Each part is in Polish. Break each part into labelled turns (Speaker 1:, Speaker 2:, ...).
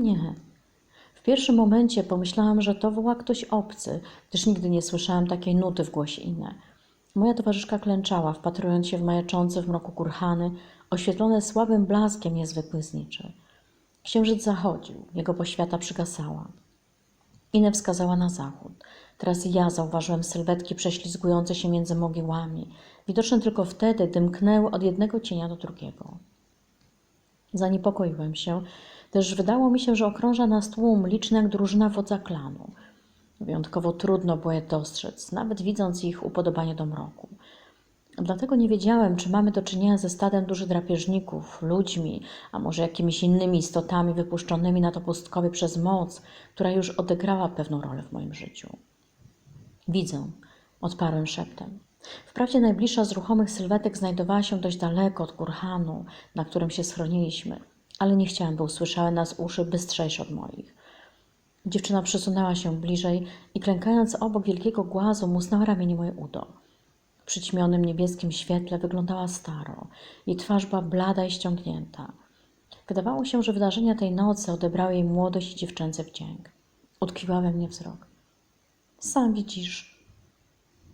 Speaker 1: Nie. W pierwszym momencie pomyślałam, że to woła ktoś obcy, gdyż nigdy nie słyszałam takiej nuty w głosie inne. Moja towarzyszka klęczała, wpatrując się w majaczące w mroku kurhany, oświetlone słabym blaskiem niezwykły zniczy. Księżyc zachodził, jego poświata przygasała. Inę wskazała na zachód. Teraz ja zauważyłem sylwetki prześlizgujące się między mogiłami, widoczne tylko wtedy, gdy mknęły od jednego cienia do drugiego. Zaniepokoiłem się, też wydało mi się, że okrąża nas tłum liczny jak drużyna wodza klanu. Wyjątkowo trudno było je dostrzec, nawet widząc ich upodobanie do mroku. Dlatego nie wiedziałem, czy mamy do czynienia ze stadem dużych drapieżników, ludźmi, a może jakimiś innymi istotami wypuszczonymi na to pustkowie przez moc, która już odegrała pewną rolę w moim życiu. Widzę, odparłem szeptem. Wprawdzie najbliższa z ruchomych sylwetek znajdowała się dość daleko od kurhanu, na którym się schroniliśmy, ale nie chciałem, by usłyszały nas uszy bystrzejsze od moich. Dziewczyna przesunęła się bliżej i klękając obok wielkiego głazu musnęła ramienie moje udo. W przyćmionym niebieskim świetle wyglądała staro. Jej twarz była blada i ściągnięta. Wydawało się, że wydarzenia tej nocy odebrały jej młodość i dziewczęcy wdzięk. Utkwiła we mnie wzrok. Sam widzisz.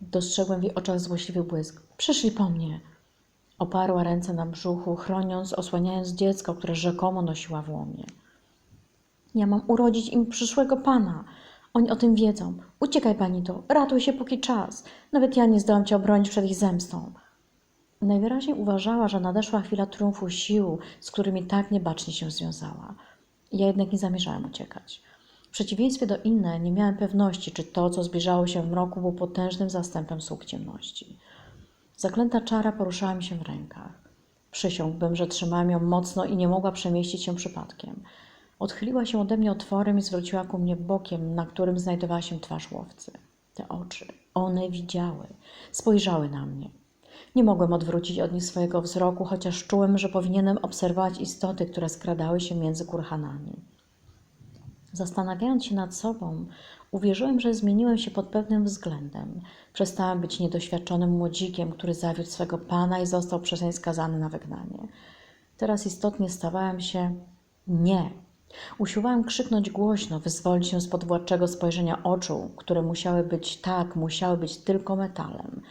Speaker 1: Dostrzegłem w jej oczach złośliwy błysk. Przyszli po mnie. Oparła ręce na brzuchu, chroniąc, osłaniając dziecko, które rzekomo nosiła w łomie. Ja mam urodzić im przyszłego pana. Oni o tym wiedzą. Uciekaj, pani to. Ratuj się, póki czas. Nawet ja nie zdołam cię obronić przed ich zemstą. Najwyraźniej uważała, że nadeszła chwila triumfu sił, z którymi tak niebacznie się związała. Ja jednak nie zamierzałem uciekać. W przeciwieństwie do innej nie miałem pewności, czy to, co zbliżało się w mroku, było potężnym zastępem sług ciemności. Zaklęta czara poruszała mi się w rękach. Przysiągłbym, że trzymałem ją mocno i nie mogła przemieścić się przypadkiem. Odchyliła się ode mnie otworem i zwróciła ku mnie bokiem, na którym znajdowała się twarz łowcy. Te oczy, one widziały, spojrzały na mnie. Nie mogłem odwrócić od nich swojego wzroku, chociaż czułem, że powinienem obserwować istoty, które skradały się między kurhanami. Zastanawiając się nad sobą, uwierzyłem, że zmieniłem się pod pewnym względem. Przestałem być niedoświadczonym młodzikiem, który zawiódł swego pana i został przezeń skazany na wygnanie. Teraz istotnie stawałem się nie. Usiłowałem krzyknąć głośno, wyzwolić się spod władczego spojrzenia oczu, które musiały być tak, musiały być tylko metalem.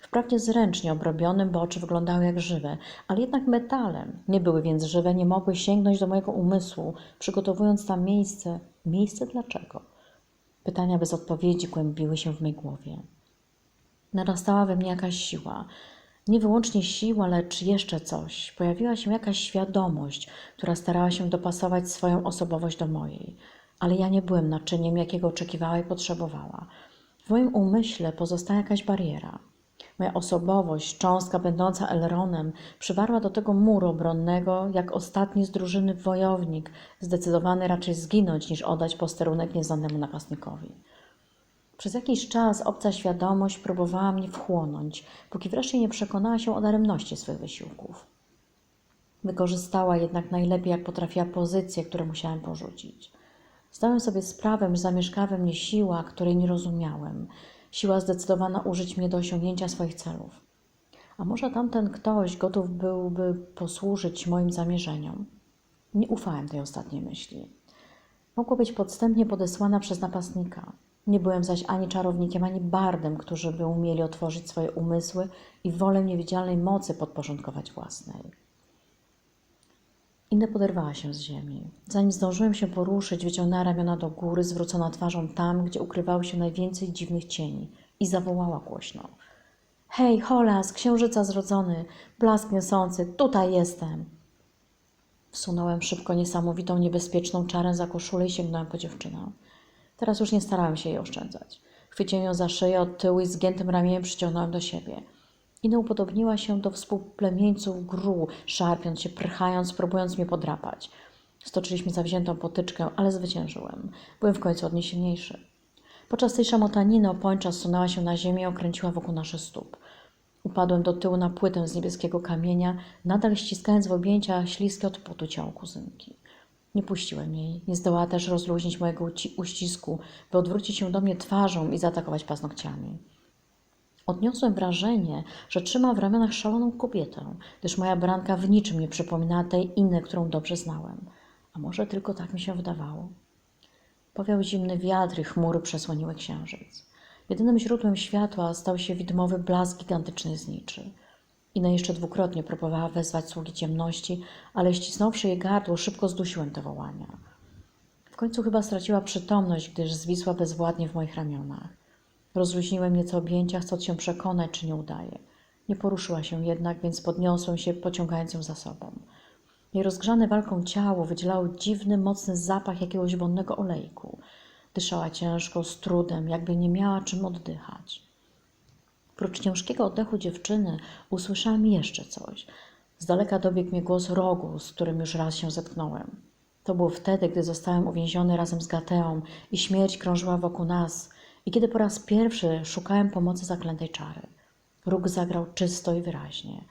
Speaker 1: Wprawdzie zręcznie obrobionym, bo oczy wyglądały jak żywe, ale jednak metalem. Nie były więc żywe, nie mogły sięgnąć do mojego umysłu, przygotowując tam miejsce. Miejsce dlaczego? Pytania bez odpowiedzi kłębiły się w mej głowie. Narastała we mnie jakaś siła. Nie wyłącznie siła, lecz jeszcze coś. Pojawiła się jakaś świadomość, która starała się dopasować swoją osobowość do mojej. Ale ja nie byłem naczyniem, jakiego oczekiwała i potrzebowała. W moim umyśle pozostała jakaś bariera. Moja osobowość, cząstka będąca Elronem, przywarła do tego muru obronnego, jak ostatni z drużyny wojownik, zdecydowany raczej zginąć, niż oddać posterunek nieznanemu napastnikowi. Przez jakiś czas obca świadomość próbowała mnie wchłonąć, póki wreszcie nie przekonała się o daremności swych wysiłków. Wykorzystała jednak najlepiej, jak potrafiła pozycje, które musiałem porzucić. Zdałem sobie sprawę, że zamieszkała we mnie siła, której nie rozumiałem, siła zdecydowana użyć mnie do osiągnięcia swoich celów. A może tamten ktoś gotów byłby posłużyć moim zamierzeniom? Nie ufałem tej ostatniej myśli. Mogła być podstępnie podesłana przez napastnika. Nie byłem zaś ani czarownikiem, ani bardem, którzy by umieli otworzyć swoje umysły i wolę niewidzialnej mocy podporządkować własnej. Inna poderwała się z ziemi. Zanim zdążyłem się poruszyć, wyciągnęła ramiona do góry, zwrócona twarzą tam, gdzie ukrywało się najwięcej dziwnych cieni i zawołała głośno. Hej, Holas, księżyca zrodzony, blask niosący, tutaj jestem. Wsunąłem szybko niesamowitą, niebezpieczną czarę za koszulę i sięgnąłem po dziewczynę. Teraz już nie starałem się jej oszczędzać. Chwyciłem ją za szyję od tyłu i zgiętym ramieniem przyciągnąłem do siebie. Ina upodobniła się do współplemieńców gru, szarpiąc się, prychając, próbując mnie podrapać. Stoczyliśmy zawziętą potyczkę, ale zwyciężyłem. Byłem w końcu od niej silniejszy. Podczas tej szamotaniny opończa zsunęła się na ziemię i okręciła wokół naszych stóp. Upadłem do tyłu na płytę z niebieskiego kamienia, nadal ściskając w objęciach śliskie od potu ciało kuzynki. Nie puściłem jej, nie zdołała też rozluźnić mojego uścisku, by odwrócić się do mnie twarzą i zaatakować paznokciami. Odniosłem wrażenie, że trzyma w ramionach szaloną kobietę, gdyż moja branka w niczym nie przypominała tej innej, którą dobrze znałem. A może tylko tak mi się wydawało? Powiał zimny wiatr i chmury przesłoniły księżyc. Jedynym źródłem światła stał się widmowy blask gigantycznej zniczy. Ina jeszcze dwukrotnie próbowała wezwać sługi ciemności, ale ścisnąwszy jej gardło, szybko zdusiłem te wołania. W końcu chyba straciła przytomność, gdyż zwisła bezwładnie w moich ramionach. Rozluźniłem nieco objęcia, chcąc się przekonać, czy nie udaje. Nie poruszyła się jednak, więc podniosłem się, pociągając ją za sobą. Jej rozgrzane walką ciało wydzielało dziwny, mocny zapach jakiegoś wonnego olejku. Dyszała ciężko, z trudem, jakby nie miała czym oddychać. Prócz ciężkiego oddechu dziewczyny usłyszałam jeszcze coś. Z daleka dobiegł mnie głos rogu, z którym już raz się zetknąłem. To było wtedy, gdy zostałem uwięziony razem z Gateą i śmierć krążyła wokół nas i kiedy po raz pierwszy szukałem pomocy zaklętej czary. Róg zagrał czysto i wyraźnie.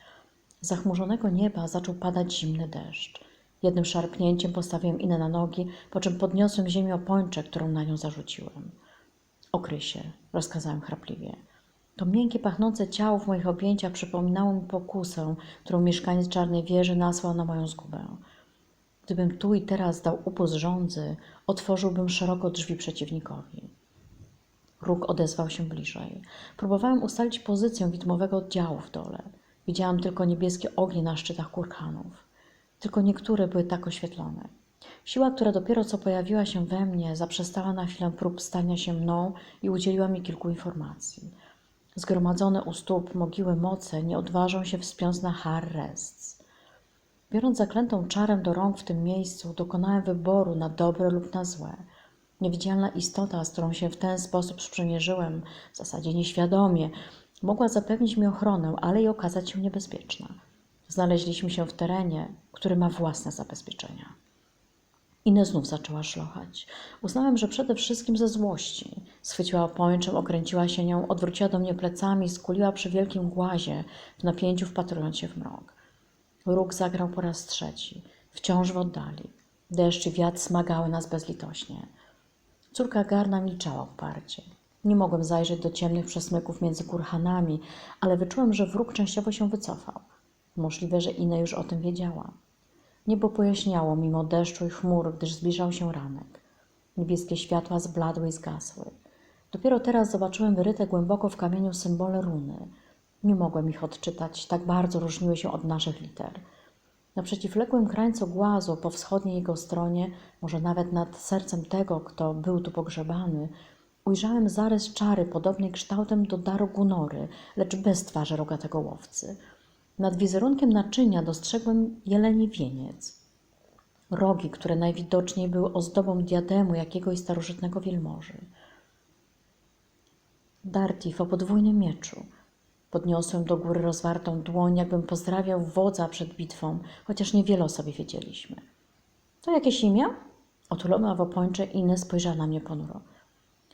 Speaker 1: Z zachmurzonego nieba zaczął padać zimny deszcz. Jednym szarpnięciem postawiłem Inę na nogi, po czym podniosłem ziemię opończę, którą na nią zarzuciłem. Okryj się, rozkazałem chrapliwie. To miękkie, pachnące ciało w moich objęciach przypominało mi pokusę, którą mieszkaniec Czarnej Wieży nasłał na moją zgubę. Gdybym tu i teraz dał upust żądzy, otworzyłbym szeroko drzwi przeciwnikowi. Róg odezwał się bliżej. Próbowałem ustalić pozycję widmowego oddziału w dole. Widziałam tylko niebieskie ognie na szczytach kurhanów. Tylko niektóre były tak oświetlone. Siła, która dopiero co pojawiła się we mnie, zaprzestała na chwilę prób stania się mną i udzieliła mi kilku informacji. Zgromadzone u stóp mogiły moce nie odważą się wspiąć na Har Rests. Biorąc zaklętą czarę do rąk w tym miejscu, dokonałem wyboru na dobre lub na złe. Niewidzialna istota, z którą się w ten sposób sprzymierzyłem, w zasadzie nieświadomie, mogła zapewnić mi ochronę, ale i okazać się niebezpieczna. Znaleźliśmy się w terenie, który ma własne zabezpieczenia. Inę znów zaczęła szlochać. Uznałem, że przede wszystkim ze złości. Schwyciła opończem, okręciła się nią, odwróciła do mnie plecami, skuliła przy wielkim głazie, w napięciu wpatrując się w mrok. Róg zagrał po raz trzeci, wciąż w oddali. Deszcz i wiatr smagały nas bezlitośnie. Córka Garna milczała uparcie. Nie mogłem zajrzeć do ciemnych przesmyków między kurhanami, ale wyczułem, że wróg częściowo się wycofał. Możliwe, że Ina już o tym wiedziała. Niebo pojaśniało mimo deszczu i chmur, gdyż zbliżał się ranek. Niebieskie światła zbladły i zgasły. Dopiero teraz zobaczyłem wyryte głęboko w kamieniu symbole runy. Nie mogłem ich odczytać, tak bardzo różniły się od naszych liter. Na przeciwległym krańcu głazu, po wschodniej jego stronie, może nawet nad sercem tego, kto był tu pogrzebany, ujrzałem zarys czary podobnej kształtem do daru Gunory, lecz bez twarzy rogatego łowcy. Nad wizerunkiem naczynia dostrzegłem jeleni wieniec. Rogi, które najwidoczniej były ozdobą diademu jakiegoś starożytnego wielmoży. Dartif o podwójnym mieczu. Podniosłem do góry rozwartą dłoń, jakbym pozdrawiał wodza przed bitwą, chociaż niewiele o sobie wiedzieliśmy. To jakieś imię? Otulona w opończe Inę spojrzała na mnie ponuro.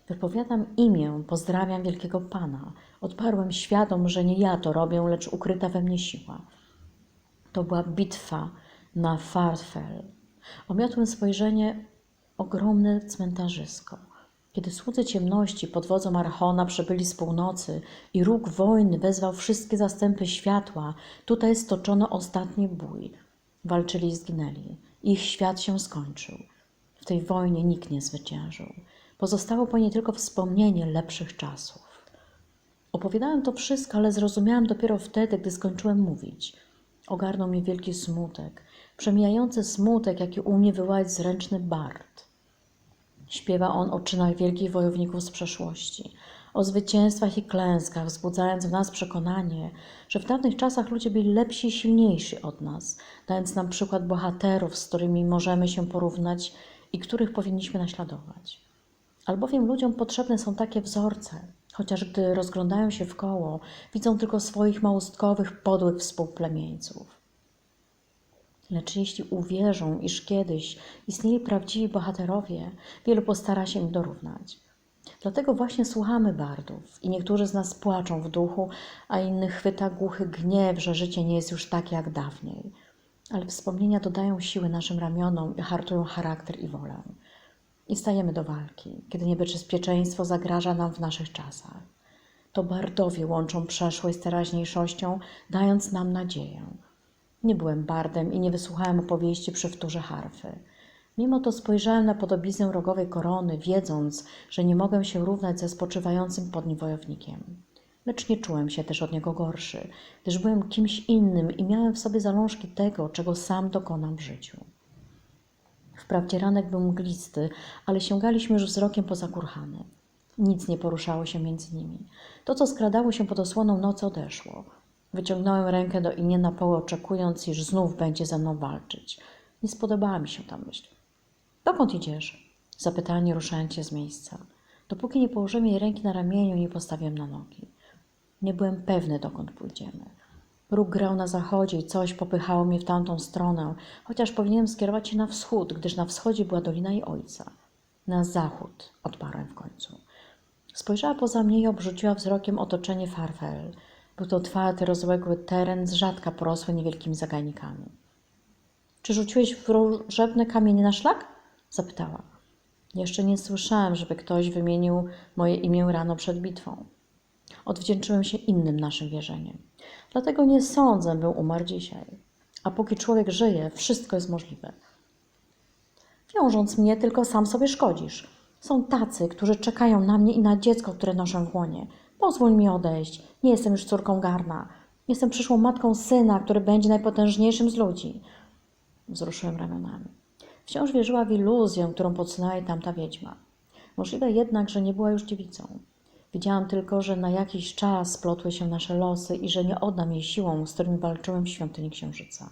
Speaker 1: Wypowiadam imię, pozdrawiam wielkiego pana. Odparłem świadom, że nie ja to robię, lecz ukryta we mnie siła. To była bitwa na Farfel. Omiotłem spojrzenie ogromne cmentarzysko. Kiedy słudzy ciemności pod wodzą Archona przybyli z północy i róg wojny wezwał wszystkie zastępy światła, tutaj stoczono ostatni bój. Walczyli i zginęli. Ich świat się skończył. W tej wojnie nikt nie zwyciężył. Pozostało po niej tylko wspomnienie lepszych czasów. Opowiadałem to wszystko, ale zrozumiałem dopiero wtedy, gdy skończyłem mówić. Ogarnął mnie wielki smutek, przemijający smutek, jaki umie wywołać zręczny bard. Śpiewa on o czynach wielkich wojowników z przeszłości, o zwycięstwach i klęskach, wzbudzając w nas przekonanie, że w dawnych czasach ludzie byli lepsi i silniejsi od nas, dając nam przykład bohaterów, z którymi możemy się porównać i których powinniśmy naśladować. Albowiem ludziom potrzebne są takie wzorce, chociaż gdy rozglądają się w koło, widzą tylko swoich małostkowych, podłych współplemieńców. Lecz jeśli uwierzą, iż kiedyś istnieli prawdziwi bohaterowie, wielu postara się im dorównać. Dlatego właśnie słuchamy bardów i niektórzy z nas płaczą w duchu, a innych chwyta głuchy gniew, że życie nie jest już takie jak dawniej. Ale wspomnienia dodają siły naszym ramionom i hartują charakter i wolę. I stajemy do walki, kiedy niebezpieczeństwo zagraża nam w naszych czasach. To bardowie łączą przeszłość z teraźniejszością, dając nam nadzieję. Nie byłem bardem i nie wysłuchałem opowieści przy wtórze harfy. Mimo to spojrzałem na podobiznę rogowej korony, wiedząc, że nie mogę się równać ze spoczywającym pod nim wojownikiem. Lecz nie czułem się też od niego gorszy, gdyż byłem kimś innym i miałem w sobie zalążki tego, czego sam dokonam w życiu. Wprawdzie ranek był mglisty, ale sięgaliśmy już wzrokiem poza kurhany. Nic nie poruszało się między nimi. To, co skradało się pod osłoną nocy, odeszło. Wyciągnąłem rękę do Inie na poły, oczekując, iż znów będzie ze mną walczyć. Nie spodobała mi się ta myśl. Dokąd idziesz? Zapytała, nie ruszając się z miejsca. Dopóki nie położyłem jej ręki na ramieniu, nie postawiłem na nogi. Nie byłem pewny, dokąd pójdziemy. Róg grał na zachodzie i coś popychało mnie w tamtą stronę, chociaż powinienem skierować się na wschód, gdyż na wschodzie była dolina jej ojca. Na zachód, odparłem w końcu. Spojrzała poza mnie i obrzuciła wzrokiem otoczenie Farfel. Był to otwarty, rozległy teren z rzadka porosły niewielkimi zagajnikami. Czy rzuciłeś wróżebne kamienie na szlak? Zapytała. Jeszcze nie słyszałem, żeby ktoś wymienił moje imię rano przed bitwą. Odwdzięczyłem się innym naszym wierzeniem. Dlatego nie sądzę, by umarł dzisiaj. A póki człowiek żyje, wszystko jest możliwe. Wiążąc mnie, tylko sam sobie szkodzisz. Są tacy, którzy czekają na mnie i na dziecko, które noszę w łonie. Pozwól mi odejść. Nie jestem już córką garna. Jestem przyszłą matką syna, który będzie najpotężniejszym z ludzi. Wzruszyłem ramionami. Wciąż wierzyła w iluzję, którą podsunęła tamta wiedźma. Możliwe jednak, że nie była już dziewicą. Wiedziałam tylko, że na jakiś czas splotły się nasze losy i że nie oddam jej siłą, z którymi walczyłem w świątyni księżyca.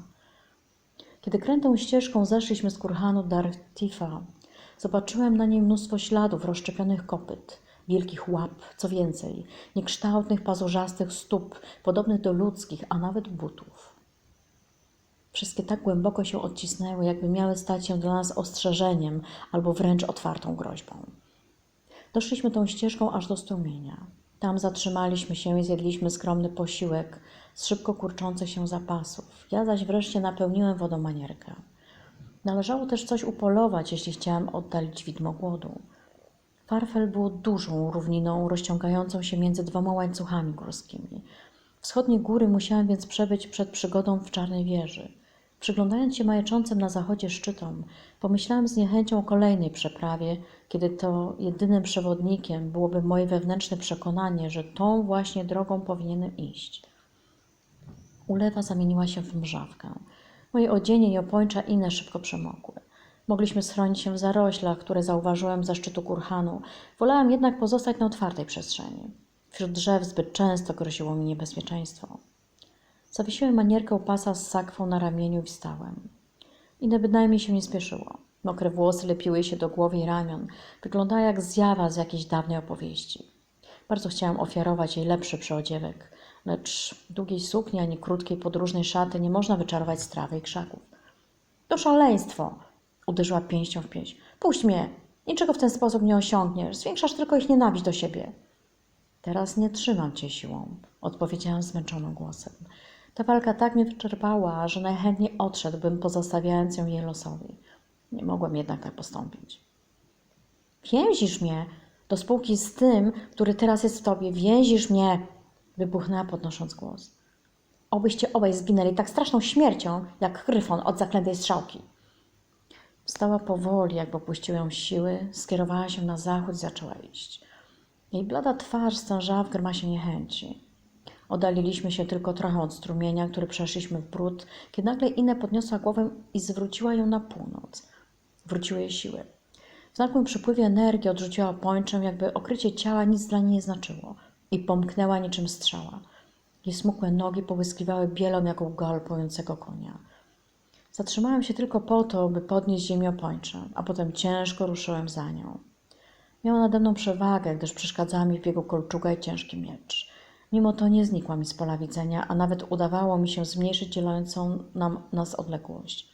Speaker 1: Kiedy krętą ścieżką zeszliśmy z kurhanu Dartifa, zobaczyłem na niej mnóstwo śladów rozszczepionych kopyt, wielkich łap, co więcej, niekształtnych, pazurzastych stóp, podobnych do ludzkich, a nawet butów. Wszystkie tak głęboko się odcisnęły, jakby miały stać się dla nas ostrzeżeniem albo wręcz otwartą groźbą. Doszliśmy tą ścieżką aż do strumienia. Tam zatrzymaliśmy się i zjedliśmy skromny posiłek z szybko kurczących się zapasów. Ja zaś wreszcie napełniłem wodą manierkę. Należało też coś upolować, jeśli chciałem oddalić widmo głodu. Farfel było dużą równiną rozciągającą się między dwoma łańcuchami górskimi. Wschodnie góry musiałem więc przebyć przed przygodą w Czarnej Wieży. Przyglądając się majaczącym na zachodzie szczytom, pomyślałem z niechęcią o kolejnej przeprawie, kiedy to jedynym przewodnikiem byłoby moje wewnętrzne przekonanie, że tą właśnie drogą powinienem iść. Ulewa zamieniła się w mrzawkę. Moje odzienie i opończa inne szybko przemokły. Mogliśmy schronić się w zaroślach, które zauważyłem za szczytu kurhanu. Wolałem jednak pozostać na otwartej przestrzeni. Wśród drzew zbyt często groziło mi niebezpieczeństwo. Zawiesiłem manierkę pasa z sakwą na ramieniu i wstałem. Inne bynajmniej się nie spieszyło. Mokre włosy lepiły się do głowy i ramion. Wyglądała jak zjawa z jakiejś dawnej opowieści. Bardzo chciałem ofiarować jej lepszy przyodziewek, lecz długiej sukni ani krótkiej podróżnej szaty nie można wyczarować z trawy i krzaków. To szaleństwo! Uderzyła pięścią w pięść. Puść mnie! Niczego w ten sposób nie osiągniesz. Zwiększasz tylko ich nienawiść do siebie. Teraz nie trzymam cię siłą, odpowiedziałam zmęczonym głosem. Ta walka tak mnie wyczerpała, że najchętniej odszedłbym, pozostawiając ją jej losowi. Nie mogłem jednak tak postąpić. Więzisz mnie do spółki z tym, który teraz jest w tobie. Więzisz mnie! Wybuchnęła podnosząc głos. Obyście obaj zginęli tak straszną śmiercią, jak gryfon od zaklętej strzałki. Wstała powoli, jakby opuściły ją siły, skierowała się na zachód i zaczęła iść. Jej blada twarz stężała w grymasie niechęci. Oddaliliśmy się tylko trochę od strumienia, który przeszliśmy w brud, kiedy nagle Inę podniosła głowę i zwróciła ją na północ. Wróciły jej siły. W nagłym przypływie energii odrzuciła pończę, jakby okrycie ciała nic dla niej nie znaczyło i pomknęła niczym strzała. Jej smukłe nogi połyskiwały bielą jak u galopującego konia. Zatrzymałem się tylko po to, by podnieść ziemię pończę, a potem ciężko ruszyłem za nią. Miała nade mną przewagę, gdyż przeszkadzała mi w biegu kolczuga i ciężki miecz. Mimo to nie znikła mi z pola widzenia, a nawet udawało mi się zmniejszyć dzielącą nam, nas odległość.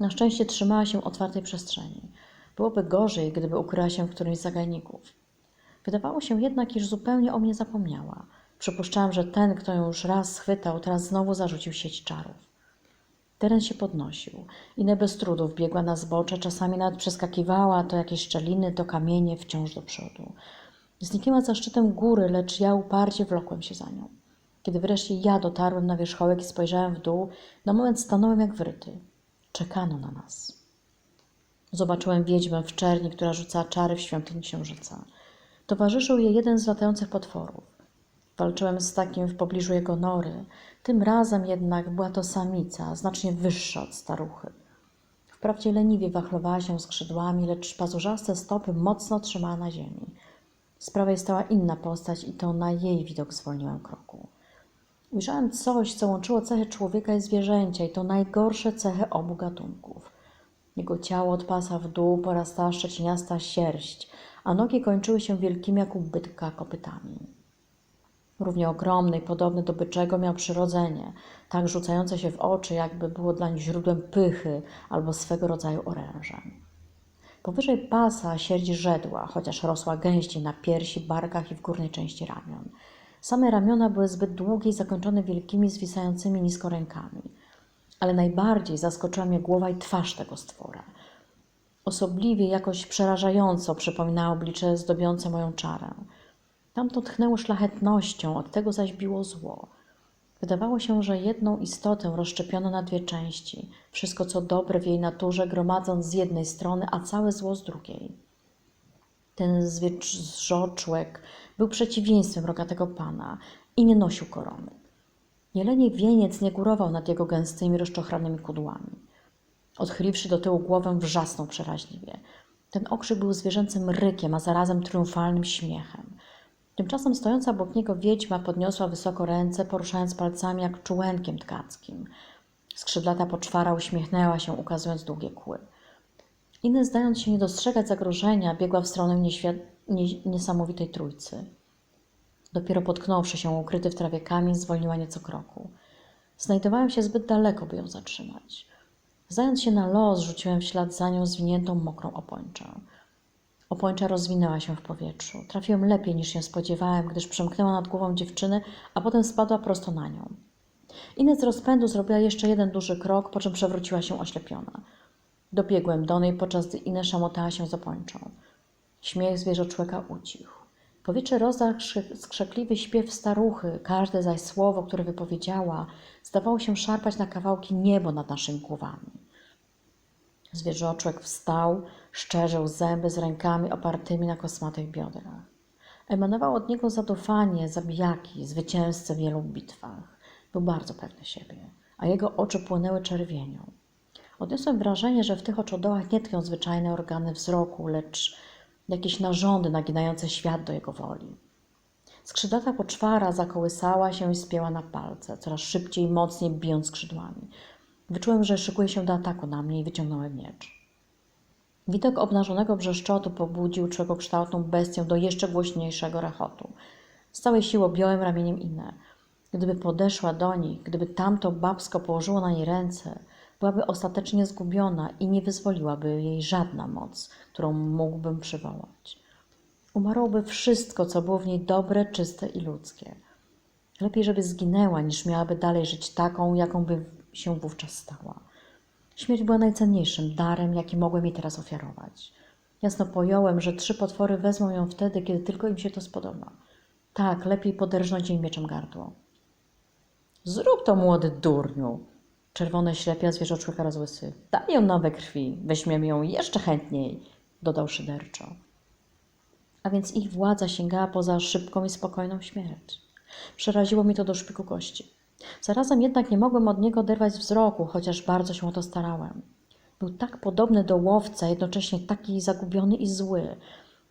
Speaker 1: Na szczęście trzymała się otwartej przestrzeni. Byłoby gorzej, gdyby ukryła się w którymś z zagajników. Wydawało się jednak, iż zupełnie o mnie zapomniała. Przypuszczałam, że ten, kto ją już raz schwytał, teraz znowu zarzucił sieć czarów. Teren się podnosił. Inę bez trudów biegła na zbocze, czasami nawet przeskakiwała to jakieś szczeliny, to kamienie, wciąż do przodu. Zniknęła za szczytem góry, lecz ja uparcie wlokłem się za nią. Kiedy wreszcie ja dotarłem na wierzchołek i spojrzałem w dół, na moment stanąłem jak wryty. Czekano na nas. Zobaczyłem wiedźmę w czerni, która rzucała czary w świątyni księżyca. Towarzyszył jej jeden z latających potworów. Walczyłem z takim w pobliżu jego nory. Tym razem jednak była to samica, znacznie wyższa od staruchy. Wprawdzie leniwie wachlowała się skrzydłami, lecz pazurzaste stopy mocno trzymała na ziemi. Z prawej stała inna postać i to na jej widok zwolniłem kroku. Ujrzałem coś, co łączyło cechy człowieka i zwierzęcia i to najgorsze cechy obu gatunków. Jego ciało od pasa w dół porastała szczeciniasta sierść, a nogi kończyły się wielkimi jak u bytka kopytami. Równie ogromny i podobny do byczego miał przyrodzenie, tak rzucające się w oczy, jakby było dlań źródłem pychy albo swego rodzaju orężem. Powyżej pasa sierść żedła, chociaż rosła gęściej na piersi, barkach i w górnej części ramion. Same ramiona były zbyt długie i zakończone wielkimi, zwisającymi nisko rękami. Ale najbardziej zaskoczyła mnie głowa i twarz tego stwora. Osobliwie, jakoś przerażająco przypominała oblicze zdobiące moją czarę. Tamto tchnęło szlachetnością, od tego zaś biło zło. Wydawało się, że jedną istotę rozszczepiono na dwie części, wszystko co dobre w jej naturze gromadząc z jednej strony, a całe zło z drugiej. Ten zwierzoczłek był przeciwieństwem rogatego pana i nie nosił korony. Jeleni wieniec nie górował nad jego gęstymi, rozczochranymi kudłami. Odchyliwszy do tyłu głowę, wrzasnął przeraźliwie. Ten okrzyk był zwierzęcym rykiem, a zarazem triumfalnym śmiechem. Tymczasem stojąca obok niego wiedźma podniosła wysoko ręce, poruszając palcami jak czułenkiem tkackim. Skrzydlata poczwara uśmiechnęła się, ukazując długie kły. Inny, zdając się nie dostrzegać zagrożenia, biegła w stronę nie- niesamowitej trójcy. Dopiero potknąwszy się ukryty w trawie kamień, zwolniła nieco kroku. Znajdowałem się zbyt daleko, by ją zatrzymać. Zdając się na los, rzuciłem w ślad za nią zwiniętą mokrą opończę. Opończa rozwinęła się w powietrzu. Trafiłem lepiej niż się spodziewałem, gdyż przemknęła nad głową dziewczyny, a potem spadła prosto na nią. Inez z rozpędu zrobiła jeszcze jeden duży krok, po czym przewróciła się oślepiona. Dobiegłem do niej, podczas gdy Inez szamotała się z opończą. Śmiech zwierzoczłeka ucichł. Powietrze skrzek- skrzekliwy śpiew staruchy, każde zaś słowo, które wypowiedziała, zdawało się szarpać na kawałki niebo nad naszymi głowami. Zwierzoczłek wstał, szczerzył zęby z rękami opartymi na kosmatych biodrach. Emanowało od niego zadufanie, zabijaki, zwycięzcy w wielu bitwach. Był bardzo pewny siebie, a jego oczy płonęły czerwienią. Odniosłem wrażenie, że w tych oczodołach nie tkwią zwyczajne organy wzroku, lecz jakieś narządy naginające świat do jego woli. Skrzydlata poczwara zakołysała się i spięła na palce, coraz szybciej i mocniej bijąc skrzydłami. Wyczułem, że szykuje się do ataku na mnie i wyciągnąłem miecz. Widok obnażonego brzeszczotu pobudził człowiekokształtną bestię do jeszcze głośniejszego rechotu. Z całej siły objąłem ramieniem Inę. Gdyby podeszła do nich, gdyby tamto babsko położyło na niej ręce, byłaby ostatecznie zgubiona i nie wyzwoliłaby jej żadna moc, którą mógłbym przywołać. Umarłoby wszystko, co było w niej dobre, czyste i ludzkie. Lepiej, żeby zginęła, niż miałaby dalej żyć taką, jaką by się wówczas stała. Śmierć była najcenniejszym darem, jaki mogłem jej teraz ofiarować. Jasno pojąłem, że trzy potwory wezmą ją wtedy, kiedy tylko im się to spodoba. Tak, lepiej poderżnąć jej mieczem gardło. Zrób to, młody durniu! Czerwone ślepia zwierzoczłeka rozłysy. Daj ją nowe krwi, weźmiemy ją jeszcze chętniej, dodał szyderczo. A więc ich władza sięgała poza szybką i spokojną śmierć. Przeraziło mi to do szpiku kości. Zarazem jednak nie mogłem od niego oderwać wzroku, chociaż bardzo się o to starałem. Był tak podobny do łowca, jednocześnie taki zagubiony i zły.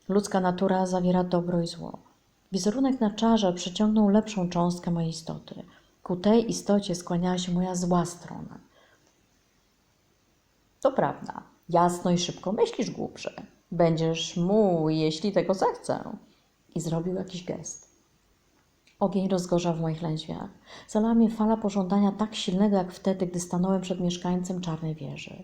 Speaker 1: Ludzka natura zawiera dobro i zło. Wizerunek na czarze przyciągnął lepszą cząstkę mojej istoty. Ku tej istocie skłaniała się moja zła strona. To prawda, jasno i szybko myślisz, głupcze. Będziesz mój, jeśli tego zechcę. I zrobił jakiś gest. Ogień rozgorzał w moich lędźwiach. Zalała mnie fala pożądania tak silnego, jak wtedy, gdy stanąłem przed mieszkańcem czarnej wieży.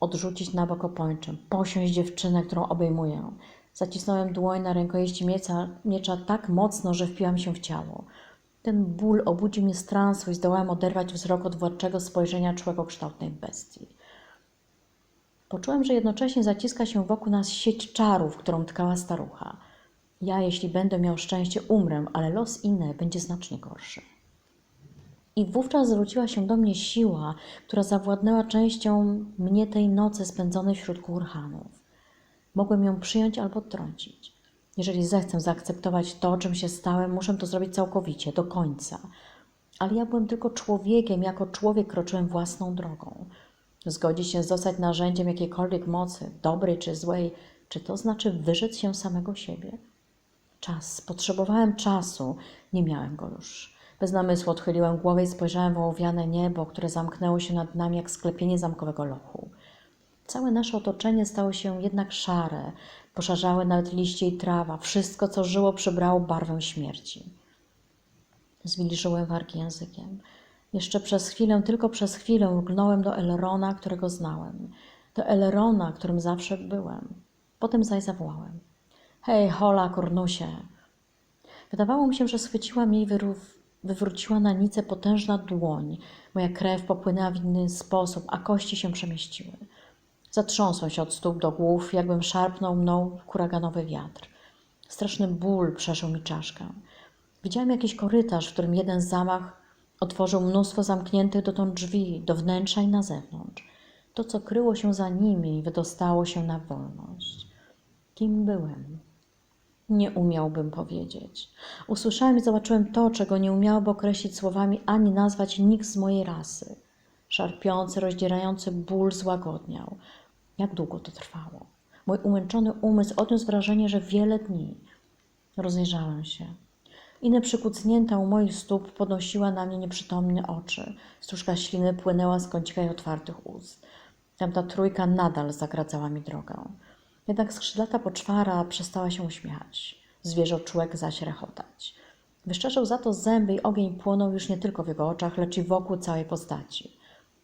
Speaker 1: Odrzucić na bok opończę, posiąść dziewczynę, którą obejmuję. Zacisnąłem dłoń na rękojeści miecza, miecza tak mocno, że wpiłam się w ciało. Ten ból obudził mnie z transu i zdołałem oderwać wzrok od władczego spojrzenia człowiekokształtnej bestii. Poczułem, że jednocześnie zaciska się wokół nas sieć czarów, którą tkała starucha. Ja, jeśli będę miał szczęście, umrę, ale los inny będzie znacznie gorszy. I wówczas zwróciła się do mnie siła, która zawładnęła częścią mnie tej nocy spędzonej wśród kurhanów. Mogłem ją przyjąć albo trącić. Jeżeli zechcę zaakceptować to, czym się stałem, muszę to zrobić całkowicie, do końca. Ale ja byłem tylko człowiekiem, jako człowiek kroczyłem własną drogą. Zgodzić się zostać narzędziem jakiejkolwiek mocy, dobrej czy złej, czy to znaczy wyrzec się samego siebie? Czas. Potrzebowałem czasu. Nie miałem go już. Bez namysłu odchyliłem głowę i spojrzałem w ołowiane niebo, które zamknęło się nad nami jak sklepienie zamkowego lochu. Całe nasze otoczenie stało się jednak szare. Poszarzały nawet liście i trawa. Wszystko, co żyło, przybrało barwę śmierci. Zwilżyłem wargi językiem. Jeszcze przez chwilę, tylko przez chwilę lgnąłem do Elrona, którego znałem. Do Elrona, którym zawsze byłem. Potem zaś zawołałem. Hej, hola, Kornusie! Wydawało mi się, że schwyciła mnie i wyrów, wywróciła na nicę potężna dłoń. Moja krew popłynęła w inny sposób, a kości się przemieściły. Zatrząsłem się od stóp do głów, jakbym szarpnął mną huraganowy wiatr. Straszny ból przeszył mi czaszkę. Widziałem jakiś korytarz, w którym jeden zamach otworzył mnóstwo zamkniętych dotąd drzwi do wnętrza i na zewnątrz. To, co kryło się za nimi, wydostało się na wolność. Kim byłem? Nie umiałbym powiedzieć. Usłyszałem i zobaczyłem to, czego nie umiałoby określić słowami ani nazwać nikt z mojej rasy. Szarpiący, rozdzierający ból złagodniał. Jak długo to trwało? Mój umęczony umysł odniósł wrażenie, że wiele dni. Rozejrzałem się. Inne przykucnięta u moich stóp podnosiła na mnie nieprzytomne oczy. Stróżka śliny płynęła z kącika jej otwartych ust. Tamta trójka nadal zagradzała mi drogę. Jednak skrzydlata poczwara przestała się uśmiechać. Zwierzoczłek zaś rechotać. Wyszczerzył za to zęby i ogień płonął już nie tylko w jego oczach, lecz i wokół całej postaci.